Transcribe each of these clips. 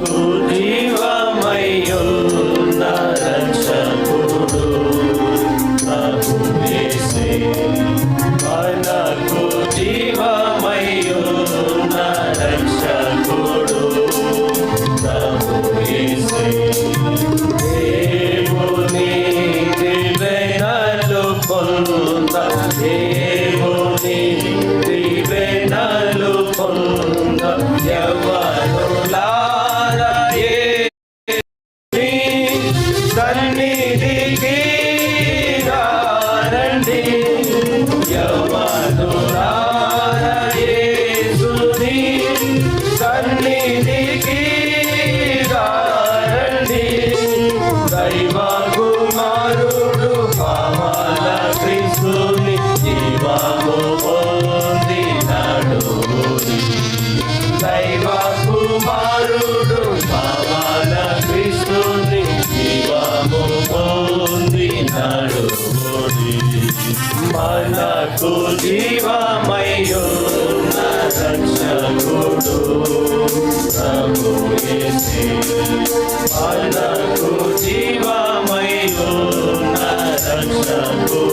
খুঁজি మనకు జీవమయో రక్షకుడు. ప్రభుయేసి మనకు జీవమయో రక్షకుడు.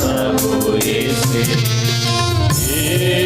ప్రభుయేసి ఏ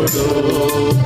Lord,